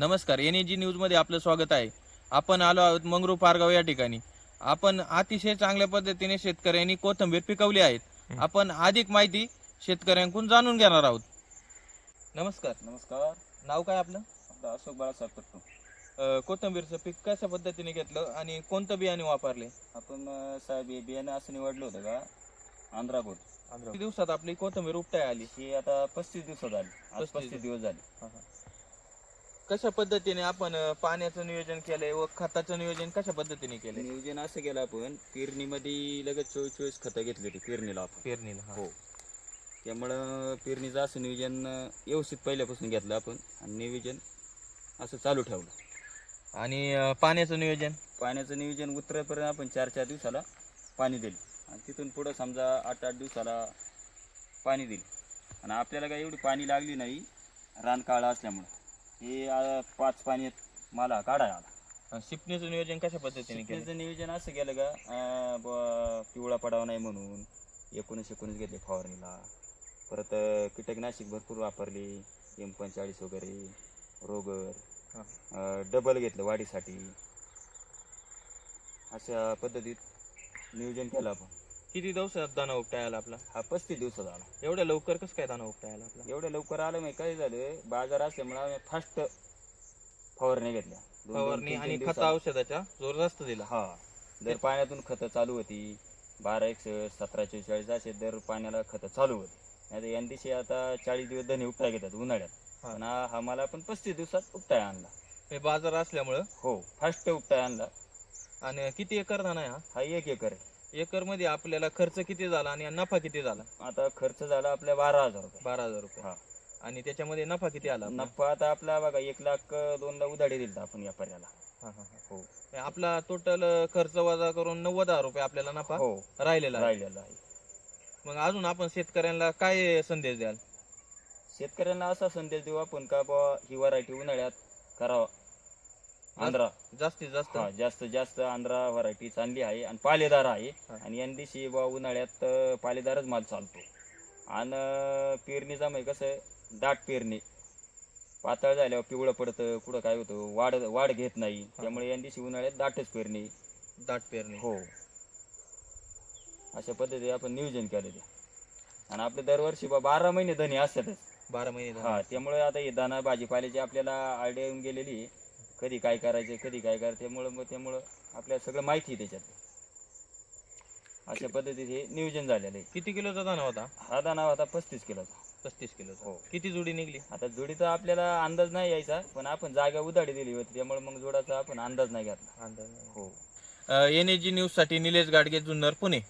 नमस्कार N A जी न्यूजमध्ये आपलं स्वागत आहे. आपण आलो आहोत मंगरू पारगाव या ठिकाणी. आपण अतिशय चांगल्या पद्धतीने शेतकऱ्यांनी कोथंबीर पिकवली आहेत. आपण अधिक माहिती शेतकऱ्यांकडून जाणून घेणार आहोत. नमस्कार. नमस्कार. नाव काय आपलं? आपलं अशोक बाळासाहेब कट्टू अं, कोथिंबीरचं पीक कशा पद्धतीने घेतलं आणि कोणतं बियाणे वापरले? आपण साहेब हे बियाणं असं निवडलं होतं का? आंध्रागोट किती दिवसात आपली कोथिंबीर उपटाय आली? ही आता पस्तीस दिवसात आली. आज 35 पस्तीस दिवस झाले. कशा पद्धतीने आपण अं, पाण्याचं नियोजन केलंय व खताचं नियोजन कशा पद्धतीने केलंय? नियोजन असं केलं आपण पेरणीमध्ये लगेच चोवीस चोवीस खतं घेतली होती पेरणीला आपण. पेरणीला हो. त्यामुळं पेरणीचं असं नियोजन अं, व्यवस्थित पहिल्यापासून घेतलं आपण आणि नियोजन असं चालू ठेवलं. आणि अं, पाण्याचं नियोजन? पाण्याचं नियोजन उतरेपर्यंत आपण चार चार दिवसाला पाणी दिलं. आणि तिथून पुढं समजा आठ आठ दिवसाला पाणी दिलं. आणि आपल्याला काही एवढी पाणी लागली नाही रान काळा असल्यामुळं. हे आ, पाच पाण्यात मला काढायला आला. शिपणीचं नियोजन कशा पद्धतीने केलं? त्याचं नियोजन असं केलं का पिवळा पडावा नाही म्हणून एकोणीस एकोणीस घेतले फवारणीला. परत अं, कीटकनाशक भरपूर वापरली एम पंचेचाळीस वगैरे रोगर हा. अं, डबल घेतलं वाढीसाठी. अशा पद्धतीत नियोजन केलं आपण. किती दिवसात दाना उपटाय आला आपला? हा पस्तीस दिवसात आला. एवढ्या लवकर कसं काय दाना उपटाय आला आपला? एवढ्या लवकर आलं नाही काय झालं बाजार असल्यामुळे आम्ही फास्ट फवारण्या घेतल्या. दोन- दोन, फवारणी तीन- आणि खत दिवसात. औषधाच्या जोर जास्त दिला. हा दर पाण्यातून खतं चालू होती. बारा एकसष्ट सतराशे चाळीस असे दर पाण्याला खतं चालू होती. नाही या दिवशी आता चाळीस दिवस धने उपटाय घेतात उन्हाळ्यात. हा. पण हा हा मला पण पस्तीस दिवसात उपटाय आणला. हे बाजार असल्यामुळं? हो फास्ट उपटाय आणला. आणि किती एकर दाना आहे हा? हा एक एकर आहे. एकरमध्ये आपल्याला खर्च किती झाला आणि नफा किती झाला? आता खर्च झाला आपल्या बारा हजार रुपये. बारा हजार रुपये. हा. आणि त्याच्यामध्ये नफा किती आला आपला? नफा आता आपला बघा एक लाख दोन लाख उधाडी दिली आपण व्यापाऱ्याला हा, हा, हा. हो. हे आपला टोटल खर्च वजा करून नव्वद हजार रुपये आपल्याला नफा हो. राहिलेला आहे. राहिलेला आहे. मग अजून आपण शेतकऱ्यांना काय संदेश द्याल? शेतकऱ्यांना असा संदेश देऊ आपण का बुवा ही व्हरायटी उन्हाळ्यात करावा. आंध्रा. जास्तीत जास्त. हा जास्त जास्त आंध्रा व्हरायटी चांगली आहे आणि पालेदार आहे. आणि यंदीशी बा उन्हाळ्यात अं, पालेदारच माल चालतो. आणि पेरणीचा म्हणजे कसं दाट पेरणी. पातळ झाल्यावर पिवळं पडतं कुठं काय होतं वाढ वाढ घेत नाही. त्यामुळे यंदीशी उन्हाळ्यात दाटच पेरणी. दाट पेरणी. हो. अशा पद्धतीने आपण नियोजन केलं ते आणि आपले दरवर्षी बा बारा महिने धनी असतातच. बारा महिने हा. त्यामुळे आता हे दाना भाजीपाल्याची आपल्याला आयडिया येऊन गेलेली आहे. कधी काय करायचे कधी काय करायचं त्यामुळं मग त्यामुळं आपल्याला सगळं माहिती आहे त्याच्यात. अशा पद्धतीत हे नियोजन झालेलं आहे. किती किलोचा दाना होता? हा दाना होता पस्तीस किलोचा. पस्तीस किलोचा. हो. किती जुडी निघली? आता जोडीचा आपल्याला अंदाज नाही यायचा पण आपण जागा उधाडी दिली होती त्यामुळे मग जोडाचा आपण अंदाज नाही घेतला. अंदाज. हो. एन न्यूजसाठी निलेश गाडगे जुन्नर पुणे.